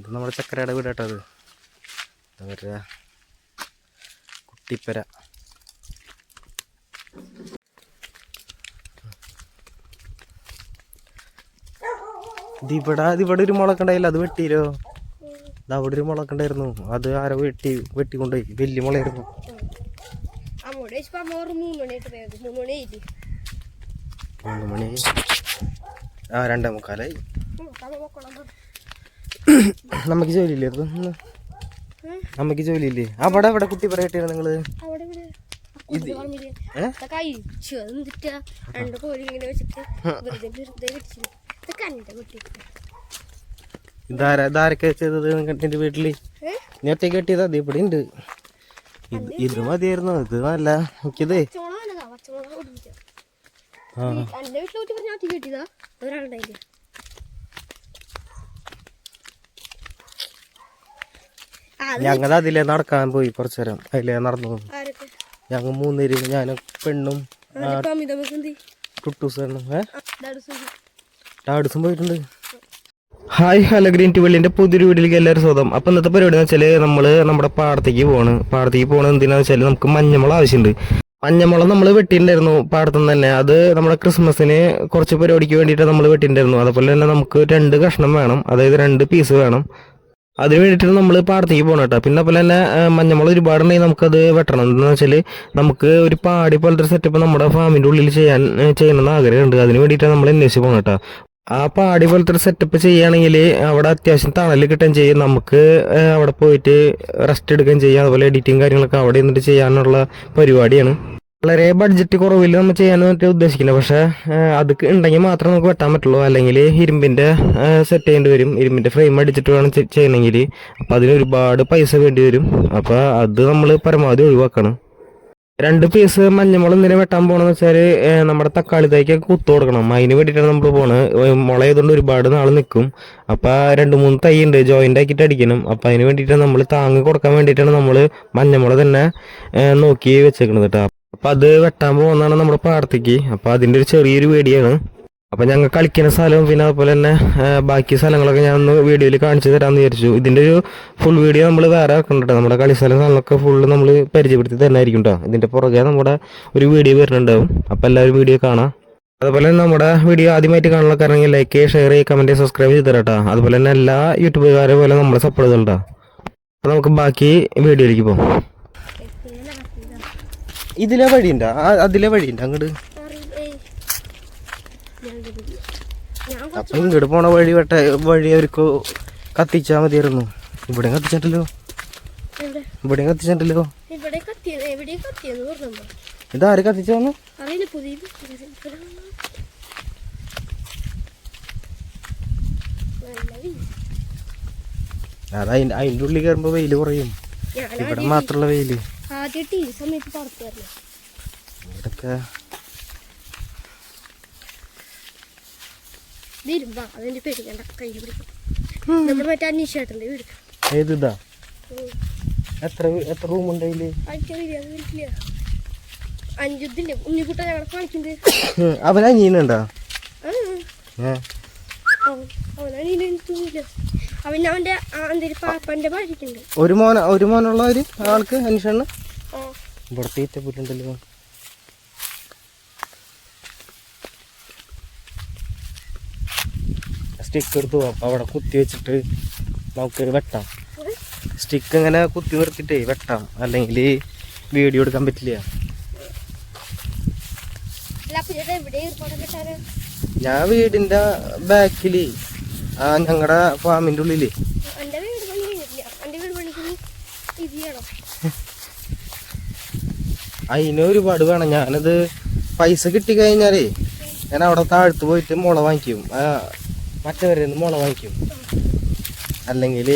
ഇത് നമ്മുടെ ചക്കരയുടെ വീട് കേട്ടോ അത് എന്താ പറയുക കുട്ടിപ്പര ഇതിവിടെ ഇതിവിടെ ഒരു മുളക്കുണ്ടായില്ല അത് വെട്ടിയില്ലോ ഇത് അവിടെ ഒരു മുളക്കുണ്ടായിരുന്നു അത് ആരോ വെട്ടി വെട്ടിക്കൊണ്ടുപോയി. വലിയ മുളയായിരുന്നു. മൂന്ന് മണി ആ രണ്ടേ മുക്കാലായി. നമുക്ക് ജോലിയില്ലേ? ഇന്ന്? നമുക്ക് ജോലിയില്ലേ? അവിടെ അവിടെ കുട്ടി പറയട്ടെ ഇത് ഇതാരാ ഇതാരൊക്കെ ചെയ്തത് നിന്റെ വീട്ടിൽ? നേരത്തെ കെട്ടിയതാ അത് ഇവിടെ ഉണ്ട്. ഇത് ഇത് മതിയായിരുന്നു. ഇത് നല്ല എനിക്കിത്. ആ. ഞങ്ങൾ അതിലേ നടക്കാൻ പോയി കുറച്ചു നേരം. അതിലേ നടന്നു ഞങ്ങൾ മൂന്നേര് ഞാനും പെണ്ണും ടാഡ്സും പോയിട്ടുണ്ട്. ഹായ് ഹലോ ഗ്രീൻ ട്യൂബിളിന്റെ പുതിയൊരു വീട്ടിലേക്ക് എല്ലാവരും സ്വതം അപ്പൊ ഇന്നത്തെ പരിപാടി എന്ന് വെച്ചാൽ നമ്മൾ നമ്മുടെ പാടത്തേക്ക് പോണ് പാടത്തേക്ക് പോകണത് എന്തിനാന്ന് വെച്ചാൽ നമുക്ക് മഞ്ഞമുള ആവശ്യമുണ്ട്. മഞ്ഞമുള നമ്മൾ വെട്ടിയിട്ടുണ്ടായിരുന്നു പാടത്തുനിന്ന് തന്നെ. അത് നമ്മുടെ ക്രിസ്മസിന് കുറച്ച് പരിപാടിക്ക് വേണ്ടിയിട്ട് നമ്മൾ വെട്ടിയിട്ടുണ്ടായിരുന്നു. അതുപോലെ തന്നെ നമുക്ക് രണ്ട് കഷ്ണം വേണം. അതായത് രണ്ട് പീസ് വേണം. അതിന് വേണ്ടിയിട്ടാണ് നമ്മൾ പാടത്തേക്ക് പോകണം കേട്ടോ. പിന്നെ അതുപോലെ തന്നെ മഞ്ഞമുളക് ഒരുപാടുണ്ടെങ്കിൽ നമുക്കത് വെട്ടണം. എന്താണെന്ന് വെച്ചാൽ നമുക്ക് ഒരു പാടി പോലത്തെ സെറ്റപ്പ് നമ്മുടെ ഫാമിന്റെ ഉള്ളിൽ ചെയ്യാൻ ചെയ്യണമെന്ന് ആഗ്രഹമുണ്ട്. അതിന് വേണ്ടിയിട്ടാണ് നമ്മൾ അന്വേഷിച്ച് പോകണം കേട്ടോ. ആ പാടി പോലത്തെ സെറ്റപ്പ് ചെയ്യുകയാണെങ്കിൽ അവിടെ അത്യാവശ്യം തണൽ കിട്ടുകയും ചെയ്യും. നമുക്ക് അവിടെ പോയിട്ട് റെസ്റ്റ് എടുക്കുകയും ചെയ്യാം. അതുപോലെ എഡിറ്റിങ് കാര്യങ്ങളൊക്കെ അവിടെ നിന്നിട്ട് ചെയ്യാനുള്ള പരിപാടിയാണ്. വളരെ ബഡ്ജറ്റ് കുറവിൽ നമ്മൾ ചെയ്യാൻ ഉദ്ദേശിക്കുന്നത് പക്ഷേ പക്ഷെ അത് ഉണ്ടെങ്കിൽ മാത്രമേ നമുക്ക് വെട്ടാൻ പറ്റുള്ളൂ. അല്ലെങ്കിൽ ഇരുമ്പിന്റെ സെറ്റ് ചെയ്യേണ്ടി വരും. ഇരുമ്പിന്റെ ഫ്രെയിം അടിച്ചിട്ട് വേണം ചെയ്യണമെങ്കിൽ. അപ്പോൾ അതിന് ഒരുപാട് പൈസ വേണ്ടി വരും. അപ്പോൾ അത് നമ്മൾ പരമാവധി ഒഴിവാക്കണം. രണ്ട് പീസ് മഞ്ഞമുളക് എന്തിനാ വെട്ടാൻ പോകണമെന്ന് വെച്ചാൽ നമ്മുടെ തക്കാളി തൈക്കൊക്കെ കുത്തു കൊടുക്കണം. അതിന് വേണ്ടിയിട്ടാണ് നമ്മൾ പോണത് മുള ഒരുപാട് നാൾ നിൽക്കും അപ്പോൾ രണ്ട് മൂന്ന് തൈ ഉണ്ട് ജോയിന്റ് ആക്കിയിട്ട് അടിക്കണം. അപ്പോൾ അതിന് വേണ്ടിയിട്ടാണ് നമ്മൾ താങ്ങ് കൊടുക്കാൻ വേണ്ടിയിട്ടാണ് നമ്മൾ മഞ്ഞമുളക് തന്നെ നോക്കി വെച്ചേക്കണത് കേട്ടോ അപ്പൊ അത് വെട്ടാൻ പോകുന്നതാണ് നമ്മുടെ പാടത്തേക്ക്. അപ്പൊ അതിന്റെ ഒരു ചെറിയൊരു വീഡിയോയാണ് അപ്പൊ ഞങ്ങൾ കളിക്കുന്ന സ്ഥലവും പിന്നെ അതുപോലെ തന്നെ ബാക്കി സ്ഥലങ്ങളൊക്കെ ഞാൻ ഒന്ന് വീഡിയോയിൽ കാണിച്ചു തരാമെന്ന് വിചാരിച്ചു. ഇതിന്റെ ഒരു ഫുൾ വീഡിയോ നമ്മൾ വേറെ ആക്കണ്ട നമ്മുടെ കളി സ്ഥലം സ്ഥലങ്ങളൊക്കെ ഫുള്ള് നമ്മൾ പരിചയപ്പെടുത്തി തന്നെയായിരിക്കും കേട്ടോ ഇതിന്റെ പുറകെ നമ്മുടെ ഒരു വീഡിയോ വരുന്നുണ്ടാവും. അപ്പൊ എല്ലാവരും വീഡിയോ കാണാം. അതുപോലെ തന്നെ നമ്മുടെ വീഡിയോ ആദ്യമായിട്ട് കാണാനുള്ള കാരണം ലൈക്ക് ഷെയർ ചെയ്യുക കമന്റ് സബ്സ്ക്രൈബ് ചെയ്ത് തരാം അതുപോലെ തന്നെ എല്ലാ യൂട്യൂബുകാരെ പോലെ നമ്മളെ സപ്പോർട്ട് ചെയ്തോട്ടോ അപ്പൊ നമുക്ക് ബാക്കി വീഡിയോയിലേക്ക് പോകാം. ഇതിലെ വഴിയുണ്ട. അതിലെ വഴിയുണ്ട്. അങ്ങോട്ട് അപ്പൊ ഇങ്ങോട്ട് പോണ വഴി വെട്ട വഴി അവർക്ക് കത്തിച്ചാ മതിയായിരുന്നു. ഇവിടെ കത്തിച്ചിട്ടല്ലോ ഇവിടെ കത്തിച്ചിട്ടല്ലോ ഇതാര് കത്തിച്ചു വന്നു. അത് അതിന്റെ ഉള്ളിൽ കയറുമ്പോ വെയിൽ കുറയും. ഇവിടെ മാത്രമുള്ള വെയിൽ. ആദ്യമായിട്ട് ഈ സമയത്ത് ഇവിടൊക്കെ വരുമ്പോ അതിന്റെ പേടിക്കണ്ട കയ്യിൽ പിടിക്കും. നമ്മുടെ മറ്റേ അന്വേഷിച്ചേട്ടന്റെ വീട്. എത്ര എത്ര റൂം ഉണ്ട് അതിൽ? അഞ്ചുദില്ലേ? ഉണ്ണിക്കുട്ട ഞങ്ങളെ കാണിക്കുന്നുണ്ട് ആ. ഏ? അവൻ അവന്റെ പാപ്പന്റെ ഭാര്യക്കുണ്ട്. ഒരു മോന ഒരു മോനുള്ള ഒരു ആൾക്ക് അന്വേഷണം ഇവിടെ തീറ്റ പുല്ലുണ്ടല്ലോ സ്റ്റിക്ക് എടുത്തു അപ്പൊ അവിടെ കുത്തി വെച്ചിട്ട് നമുക്ക് വെട്ടാം. സ്റ്റിക്ക് ഇങ്ങനെ കുത്തി നിർത്തിട്ടേ വെട്ടാം. അല്ലെങ്കിൽ വീഡിയോ എടുക്കാൻ പറ്റില്ല. ഞാൻ വീടിന്റെ ബാക്കിൽ ആ ഞങ്ങളുടെ ഫാമിന്റെ ഉള്ളിൽ. അതിന് ഒരുപാട് വേണം. ഞാനത് പൈസ കിട്ടി കഴിഞ്ഞാലേ ഞാൻ അവിടെ താഴ്ത്തു പോയിട്ട് മുള വാങ്ങിക്കും. ആ മറ്റവരെ മുള വാങ്ങിക്കും. അല്ലെങ്കിൽ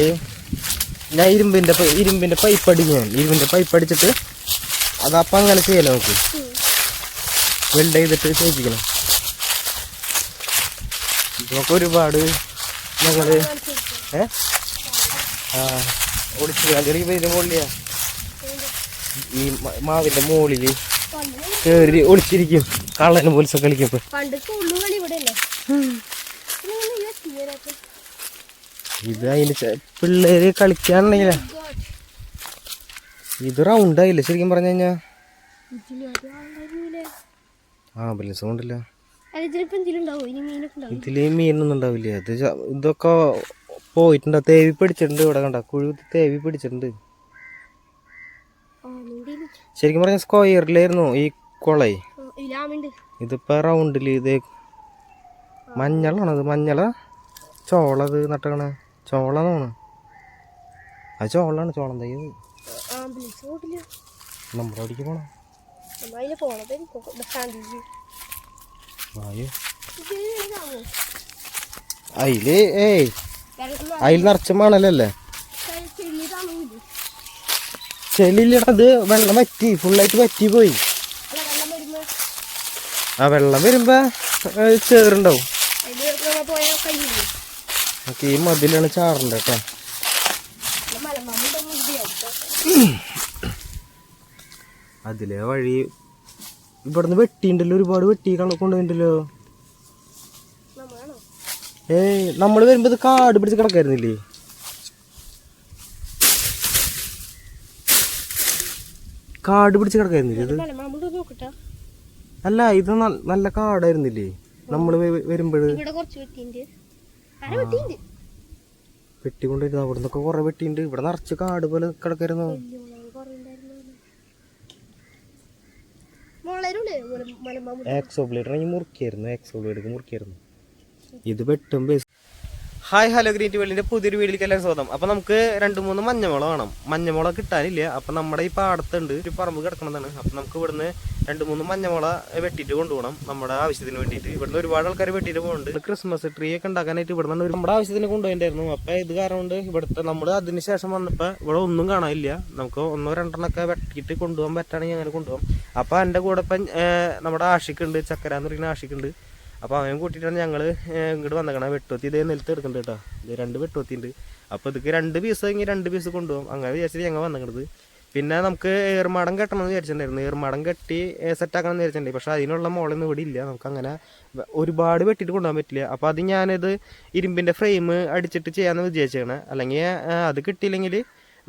ഞാൻ ഇരുമ്പിന്റെ ഇരുമ്പിന്റെ പൈപ്പ് അടിക്കും ഞാൻ. ഇരുമ്പിന്റെ പൈപ്പ് അടിച്ചിട്ട് അതപ്പം അങ്ങനെ ചെയ്യല്ലോ നമുക്ക് വെൽഡ് ചെയ്തിട്ട് ചെയ്യിപ്പിക്കണം. ഇതൊക്കെ ഒരുപാട് ഞങ്ങൾ ഏ? ആ ഒളിച്ചു ഈ മാവിന്റെ മുകളിൽ കേറി ഒളിച്ചിരിക്കും. കള്ളന് പോലീസ് കളിക്കുമ്പോ. പണ്ട് സ്കൂളിൽ കളി ഇവിടെ അല്ലേ ഇത് അതിന് പിള്ളേര് കളിക്കാനുണ്ടെങ്കിലേ. ഇത് റൗണ്ട് ആയില്ലേ ശരിക്കും പറഞ്ഞു കഴിഞ്ഞാ. ആ ബലൻസ് കൊണ്ടില്ല. ഇതിൽ മീനൊന്നും ഉണ്ടാവില്ല. അത് ഇതൊക്കെ പോയിട്ടുണ്ട്. തേവി പിടിച്ചിട്ടുണ്ട് ഇവിടെ കണ്ട? കുഴി തേവി പിടിച്ചിട്ടുണ്ട്. ആ ശരിക്കും പറഞ്ഞ സ്ക്വയറിലായിരുന്നു ഈ കുളേ. ഇതിപ്പോ റൗണ്ടിൽ ഇത് മഞ്ഞളാണത് മഞ്ഞള? ചോളത് നട്ടകണ ചോളാണ് അത് ചോളാണ് ചോളം തൈ. ആംബുലൻസ് ഓടില്ല നമ്മുടെ അവിടേക്ക് പോണം. പോണത് വായു അയിൽ ഏയ് അയിൽ നിറച്ച മണലല്ലേ? ചെളിയിലിടത് വെള്ളം വറ്റി ഫുള്ളായിട്ട് വറ്റി പോയി. ആ വെള്ളം വരുമ്പോ ചേറുണ്ടാവും. നമുക്ക് ഈ മതിലാണ് ചാറുണ്ട് കേട്ടോ അതിലെ വഴി ഇവിടുന്ന് വെട്ടിണ്ടല്ലോ ഒരുപാട് വെട്ടി കൊണ്ടുപോയിണ്ടല്ലോ ഏയ് നമ്മൾ വരുമ്പോ ഇത് കാട് പിടിച്ച് കിടക്കായിരുന്നില്ലേ? കാട് പിടിച്ച് കിടക്കായിരുന്നില്ലേ ഇത്? അല്ല ഇത് നല്ല കാടായിരുന്നില്ലേ? നമ്മൾ വരുമ്പോഴ്? വെട്ടി കൊണ്ടുവരുന്നത് അവിടെ നിന്നൊക്കെ കുറെ വെട്ടിണ്ട് ഇവിടെ നിറച്ച് കാട് പോലെ കിടക്കായിരുന്നു. ആക്സോ ബ്ലേഡ് ആണെങ്കിൽ മുറിക്കായിരുന്നു ആക്സോ ബ്ലേഡ് മുറിക്കായിരുന്നു ഇത് വെട്ടും ബേസ് ഹായ് ഹലോ ഗ്രീൻ വെള്ളിന്റെ പുതിയൊരു വീട്ടിലേക്ക് എല്ലാവരും സ്വാഗതം. അപ്പൊ നമുക്ക് രണ്ട് മൂന്ന് മഞ്ഞമുളക് വേണം മഞ്ഞമുളക് കിട്ടാനില്ല. അപ്പൊ നമ്മുടെ ഈ പാടത്തുണ്ട് ഒരു പറമ്പ് കിടക്കണതാണ്. അപ്പൊ നമുക്ക് ഇവിടുന്ന് രണ്ട് മൂന്ന് മഞ്ഞമുള വെട്ടിയിട്ട് കൊണ്ടുപോകണം നമ്മുടെ ആവശ്യത്തിന് വേണ്ടിയിട്ട്. ഇവിടുന്ന് ഒരുപാട് ആൾക്കാർ വെട്ടിയിട്ട് പോകുന്നുണ്ട് ക്രിസ്മസ് ട്രീ ഒക്കെ ഉണ്ടാക്കാനായിട്ട് ഇവിടെ നിന്ന് നമ്മുടെ ആവശ്യത്തിന് കൊണ്ടുപോയിട്ടുണ്ടായിരുന്നു. അപ്പൊ ഇത് കാരണം കൊണ്ട് ഇവിടുത്തെ നമ്മൾ അതിന് ശേഷം വന്നപ്പോ ഇവിടെ ഒന്നും കാണാനില്ല. നമുക്ക് ഒന്നോ രണ്ടെണ്ണൊക്കെ വെട്ടിയിട്ട് കൊണ്ടുപോകാൻ പറ്റുകയാണെങ്കിൽ അങ്ങനെ കൊണ്ടുപോകാം. അപ്പൊ എന്റെ കൂടെ ഇപ്പം നമ്മുടെ ആഷിക്കുണ്ട്. ചക്കര എന്ന് പറയുന്ന ആഷിക്കുണ്ട്. അപ്പോൾ അവൻ കൂട്ടിയിട്ടാണ് ഞങ്ങൾ ഇങ്ങോട്ട് വന്നേക്കണം വെട്ടുവത്തി ഇതേ നിലത്ത് എടുക്കുന്നുണ്ട് കേട്ടോ. ഇത് രണ്ട് വെട്ടുവത്തി ഉണ്ട് അപ്പോൾ ഇതൊക്കെ രണ്ട് പീസ് ഇങ്ങനെ രണ്ട് പീസ് കൊണ്ടുപോകും. അങ്ങനെ വിചാരിച്ചിട്ട് ഞങ്ങൾ വന്നേക്കണത്. പിന്നെ നമുക്ക് ഏർമാടം കെട്ടണം എന്ന് വിചാരിച്ചിട്ടുണ്ടായിരുന്നു. ഏർമാടം കെട്ടി സെറ്റാക്കണം എന്ന് വിചാരിച്ചിട്ടുണ്ടായി പക്ഷേ അതിനുള്ള മോളൊന്നും ഇവിടെ ഇല്ല. നമുക്ക് അങ്ങനെ ഒരുപാട് വെട്ടിയിട്ട് കൊണ്ടുപോകാൻ പറ്റില്ല. അപ്പോൾ അത് ഞാനിത് ഇരുമ്പിന്റെ ഫ്രെയിം അടിച്ചിട്ട് ചെയ്യാമെന്ന് വിചാരിച്ചേക്കണേ. അല്ലെങ്കിൽ അത് കിട്ടിയില്ലെങ്കിൽ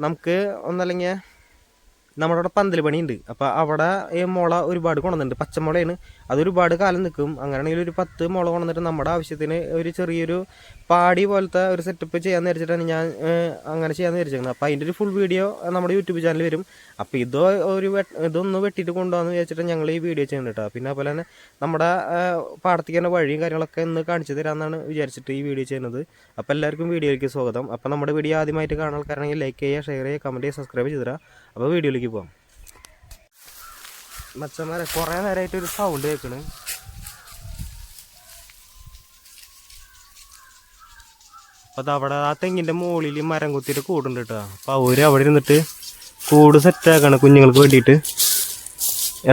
നമുക്ക് ഒന്നല്ലെങ്കിൽ നമ്മുടെ അവിടെ പന്തൽ പണിയുണ്ട്. അപ്പോൾ അവിടെ ഈ മുള ഒരുപാട് കൊണ്ടുവന്നിട്ടുണ്ട്. പച്ചമുളയാണ്. അതൊരുപാട് കാലം നിൽക്കും അങ്ങനെയാണെങ്കിൽ ഒരു പത്ത് മുള കൊണ്ടുവന്നിട്ട് നമ്മുടെ ആവശ്യത്തിന് ഒരു ചെറിയൊരു പാടി പോലത്തെ ഒരു സെറ്റപ്പ് ചെയ്യാൻ വിചാരിച്ചിട്ടാണ് ഞാൻ അങ്ങനെ ചെയ്യാൻ വിചാരിച്ചത് അപ്പോൾ അതിന്റെ ഒരു ഫുൾ വീഡിയോ നമ്മുടെ യൂട്യൂബ് ചാനൽ വരും. അപ്പോൾ ഇതോ ഒരു ഇതൊന്ന് വെട്ടിയിട്ട് കൊണ്ടുപോകാന്ന് വിചാരിച്ചിട്ട് ഞങ്ങൾ ഈ വീഡിയോ ചെയ്യുന്നുണ്ട് കേട്ടോ. പിന്നെ അതുപോലെ തന്നെ നമ്മുടെ പാടത്തേക്ക് വഴിയും കാര്യങ്ങളൊക്കെ ഒന്ന് കാണിച്ചു തരാമെന്നാണ് വിചാരിച്ചിട്ട് ഈ വീഡിയോ ചെയ്യുന്നത്. അപ്പോൾ എല്ലാവർക്കും വീഡിയോയിലേക്ക് സ്വാഗതം. അപ്പോൾ നമ്മുടെ വീഡിയോ ആദ്യമായിട്ട് കാണാൻ ആൾക്കാരാണെങ്കിൽ ലൈക്ക് ചെയ്യുക ഷെയർ ചെയ്യുക കമന്റ് ചെയ്യുക സബ്സ്ക്രൈബ് ചെയ്തു തരാം. അപ്പോൾ വീഡിയോയിലേക്ക് പോകാം മച്ചന്മാരെ കുറേ നേരമായിട്ട് ഒരു സൗണ്ട് കേൾക്കണ്. അപ്പോൾ അവിടെ ആ തെങ്ങിന്റെ മുകളിൽ മരം കുത്തിയിട്ട് കൂടുണ്ട് കേട്ടോ. അപ്പോൾ അവർ അവിടെ ഇരുന്നിട്ട് കൂട് സെറ്റാക്കാണ് കുഞ്ഞുങ്ങൾക്ക് വേണ്ടിയിട്ട്.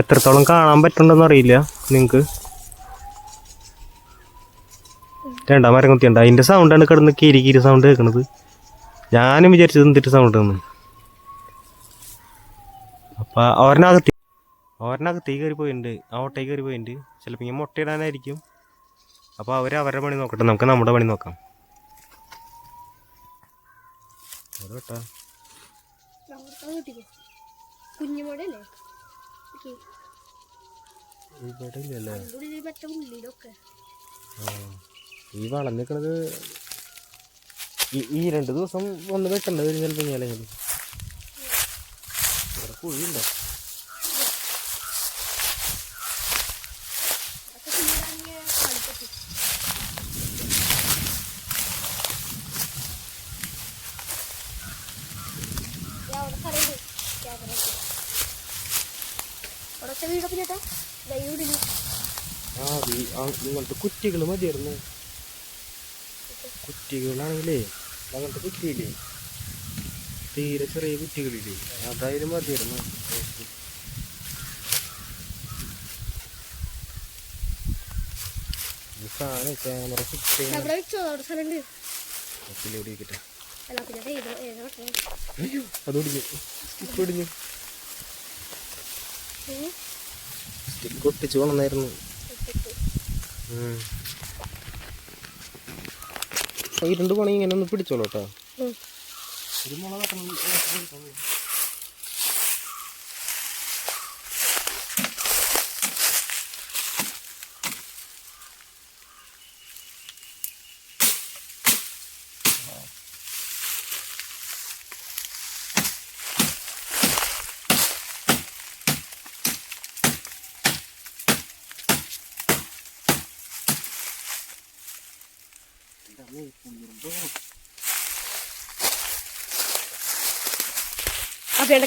എത്രത്തോളം കാണാൻ പറ്റുന്നുണ്ടെന്ന് അറിയില്ല നിങ്ങൾക്ക് രണ്ടാം മരം കുത്തിയുണ്ട് അതിന്റെ സൗണ്ടാണ് കിടന്ന് കിരി കിരി സൗണ്ട് കേൾക്കണത്. ഞാനും വിചാരിച്ചത് എന്തിട്ട് സൗണ്ട് എന്ന് അപ്പോൾ ഒരനകത്ത് ഓരനകത്ത് കയറി പോയിട്ടുണ്ട് ആ ഓട്ടയിൽ കയറി പോയിട്ടുണ്ട് ചിലപ്പോൾ ഇങ്ങനെ മുട്ടയിടാനായിരിക്കും അപ്പോൾ അവർ അവരുടെ പണി നോക്കട്ടെ. നമുക്ക് നമ്മുടെ പണി നോക്കാം. കുഞ്ഞുമോടല്ലേ ഇവിടെ ഇല്ലല്ലേ? ഈ വളം ഈ രണ്ടു ദിവസം ഒന്ന് വെക്കേണ്ടത് വരും ചിലപ്പോൾ ഇങ്ങനെ അല്ലെങ്കിൽ ഇവിടെ കുഴിയുണ്ടോ അതൊക്കെ പിന്നീട് കളിപ്പറ്റി അവിടെ സ്ഥലമുണ്ട് ക്യാമറയ്ക്ക് അവിടുത്തെ വീടൊക്കെ ചേട്ടാ ദൈവം ആ ഈ- ആ, ഇങ്ങനത്തെ കുറ്റികൾ മതിയായിരുന്നു. കുറ്റികളാണെങ്കിലേ അങ്ങനത്തെ കുറ്റിയില്ലേ? തീരെ ചെറിയ കുറ്റികളില്ലേ? അതായാലും മതിയായിരുന്നു. സാധനം ക്യാമറ ഫിക്സ് ചെയ്യാൻ അവിടെ വെച്ചോ അവിടെ സ്ഥലമുണ്ട്. ഇവിടെ അല്ല പിന്നെ ഏത് ഏത് അയ്യോ അത് ഒടിഞ്ഞു. സ്റ്റിക്ക് ഒടിഞ്ഞു. സ്റ്റിക്ക് ഒട്ടിച്ച് കൊണ്ടായിരുന്നു ഇരുണ്ട് പോണെങ്കിൽ ഇങ്ങനെ ഒന്ന് പിടിച്ചോളൂ കേട്ടോ. ഉം. ഒരു മുള വെക്കണം അപ്പൊ എന്റെ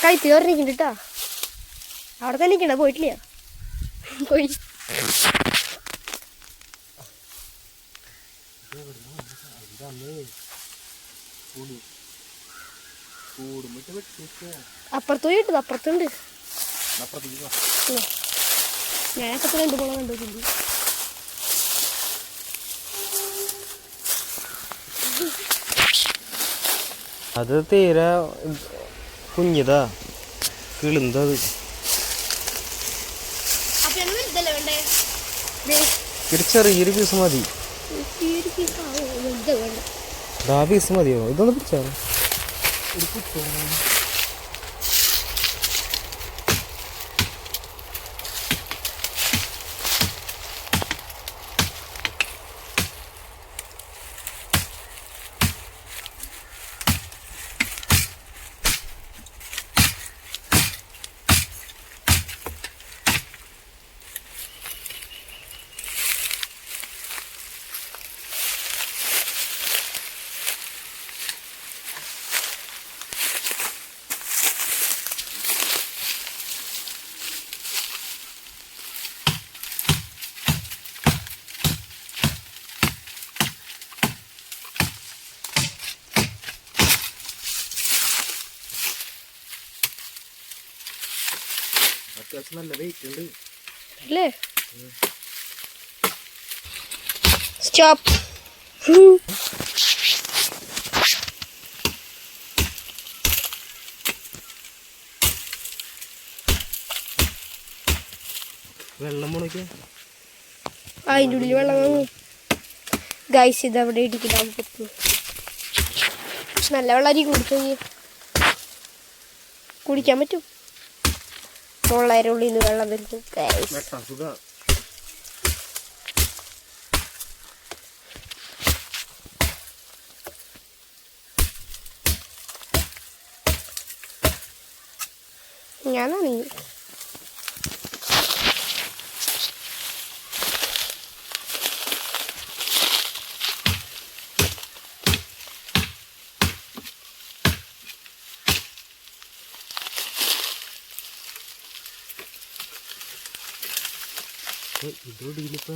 കഴുത്തി പറഞ്ഞിട്ടുണ്ട് കേട്ടാ അവിടെ തന്നെ നിൽക്കണ പോയിട്ടില്ല. പോയി. അപ്പുറത്ത് പോയി ഇട്ടത് അപ്പുറത്തുണ്ട്. ഞാനൊക്കെ രണ്ടു പോളം കണ്ടിട്ടുണ്ട് അത് തീരെ കുഞ്ഞിതാ. കിളിന്തത് ഒരു ചെറിയൊരു പീസ് മതി. ഒരു ആ പീസ് മതിയോ? ഇതൊന്ന് പിടിച്ചോ. അത്യാവശ്യം നല്ല വെയിറ്റ് ഉണ്ട് അല്ലേ സ്റ്റോപ്പ് വെള്ളം മുണക്കി അതിന്റെ ഉള്ളിൽ വെള്ളം വാങ്ങും ഗൈസ് ഇത് അവിടെ ഇടിക്കിടാൻ പറ്റും. നല്ല വെള്ളം കുടിച്ചു കുടിക്കാൻ പറ്റും? തൊള്ളായിരം ഉള്ളിൽ നിന്ന് വെള്ളം വരുന്നു ഗൈസ് വെട്ടാ നനഞ്ഞു ഇതോടിയിലിപ്പോ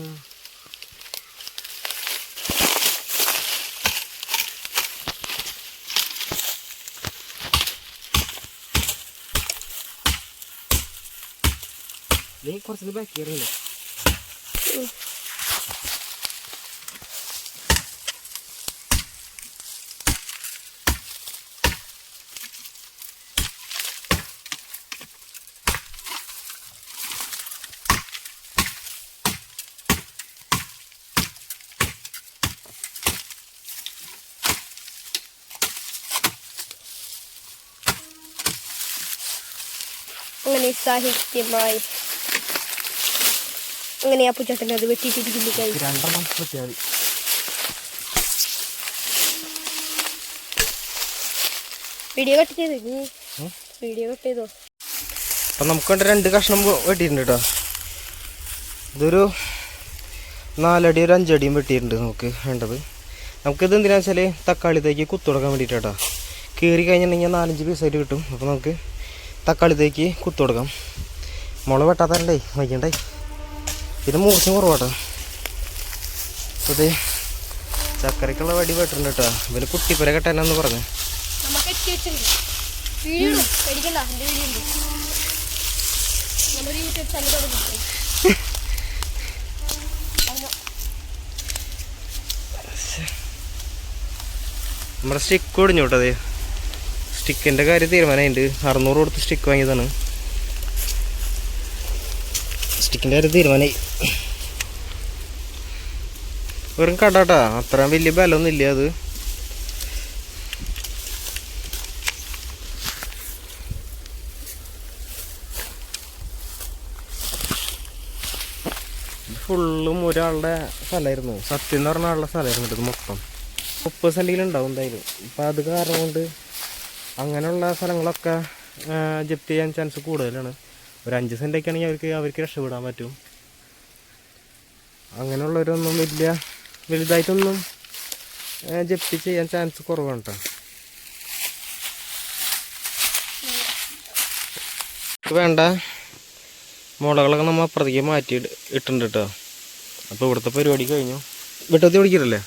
നീ കുറച്ച് ബാക്കി കയറിയില്ലേ അങ്ങനെ സാഹിത്യമായി അങ്ങനെ ആ പുച്ചട്ടനെ അത് വെട്ടിയിട്ടിരിക്കുന്നു ചിന്തിക്കായി രണ്ടെണ്ണം വെട്ടിയാൽ മതി. വീഡിയോ കട്ട് ചെയ്തോ വീഡിയോ കട്ട് ചെയ്തോ? അപ്പം നമുക്ക് രണ്ട് കഷ്ണം വെട്ടിയിട്ടുണ്ട് കേട്ടോ ഇതൊരു നാലടി ഒരു അഞ്ചടിയും വെട്ടിയിട്ടുണ്ട് നമുക്ക് വേണ്ടത്. നമുക്കിത് എന്തിനാ വെച്ചാൽ തക്കാളിത്തേക്ക് കുത്തുടക്കാൻ വേണ്ടിയിട്ട് കീറി കഴിഞ്ഞിട്ടുണ്ടെങ്കിൽ നാലഞ്ച് പീസായിട്ട് കിട്ടും. അപ്പോൾ നമുക്ക് തക്കാളിത്തേക്ക് കുത്തുടക്കാം മുള വെട്ടാത്തരണ്ടേ വയ്ക്കണ്ടേ ഇത് മൂർച്ചയും കുറവാട്ടോ അപ്പോൾ ഇത് ചക്കരക്കുള്ള വടി വെട്ടുണ്ട് കേട്ടോ. ഇവർ കുട്ടിപ്പുര കെട്ടാനാന്ന് പറഞ്ഞു. നമ്മുടെ സ്റ്റിക്ക് ഒടിഞ്ഞു കേട്ടോ അതെ സ്റ്റിക്കിന്റെ കാര്യം തീരുമാനമായിട്ടുണ്ട്. അറുന്നൂറ് കൊടുത്ത് സ്റ്റിക്ക് വാങ്ങിയതാണ്. പ്ലാസ്റ്റിക്കിന്റെ ഒരു തീരുമാനമായി. വെറും കടാട്ടാ. അത്ര വലിയ ബലമൊന്നും ഇല്ല അത്. ഫുള്ളും ഒരാളുടെ സ്ഥലമായിരുന്നു. സത്യം എന്ന് പറഞ്ഞ ആളുടെ സ്ഥലമായിരുന്നു ഇത് മൊത്തം. മുപ്പത് സെന്റിൽ ഉണ്ടാവും എന്തായാലും. അപ്പം അത് കാരണം കൊണ്ട് അങ്ങനെയുള്ള സ്ഥലങ്ങളൊക്കെ ജപ്തി ചെയ്യാൻ ചാൻസ് കൂടുതലാണ്. ഒരു അഞ്ച് സെന്റൊക്കെ ആണെങ്കിൽ അവർക്ക് അവർക്ക് രക്ഷപ്പെടാൻ പറ്റും. അങ്ങനെയുള്ളവരൊന്നും വലിയ വലുതായിട്ടൊന്നും ജപ്തി ചെയ്യാൻ ചാൻസ് കുറവാണ് കേട്ടോ വേണ്ട. മുളകളൊക്കെ നമ്മൾ അപ്പുറത്തേക്ക് മാറ്റി ഇട്ടുണ്ട് ഇട്ടിട്ടുണ്ട് കേട്ടോ അപ്പോൾ ഇവിടുത്തെ പരിപാടി കഴിഞ്ഞു. വിട്ടത്തി എടുക്കാം.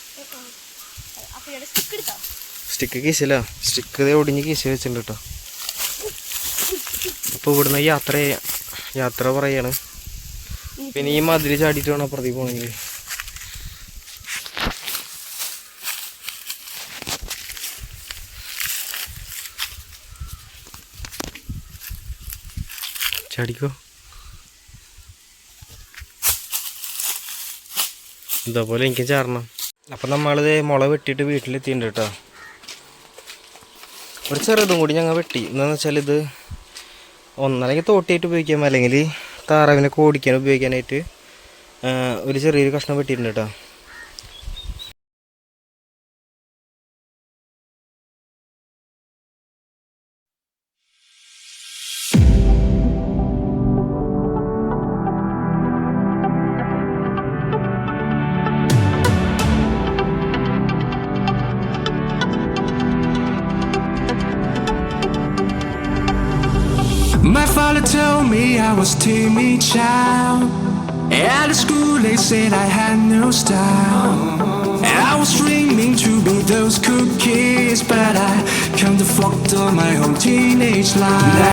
സ്റ്റിക്ക് കീശല സ്റ്റിക്ക് ഒടിഞ്ഞ് കീശ വെച്ചിട്ടുണ്ട് കേട്ടോ അപ്പോൾ ഇവിടുന്ന് യാത്ര യാത്ര പറയാണ്. പിന്നെ ഈ മതിൽ ചാടിയിട്ട് വേണം അപ്പുറത്തേക്ക് പോകണമെങ്കിൽ ചാടിക്കോ. ഇതേപോലെ എനിക്ക് ചാടണം. അപ്പം നമ്മളിത് മുള വെട്ടിയിട്ട് വീട്ടിലെത്തിയിട്ടുണ്ട് കേട്ടോ. ഒരു ചെറുതും കൂടി ഞങ്ങൾ വെട്ടി. എന്താണെന്ന് വെച്ചാൽ ഇത് ഒന്നല്ലെങ്കിൽ തോട്ടിയായിട്ട് ഉപയോഗിക്കാം. അല്ലെങ്കിൽ താറാവിനൊക്കെ ഓടിക്കാൻ ഉപയോഗിക്കാനായിട്ട് ഒരു ചെറിയൊരു കഷ്ണം വെട്ടിയിട്ടുണ്ട് കേട്ടോ. Was timid child. At the school they said I had no style. I was dreaming to be those cool kids, but I can't afford all my whole teenage life.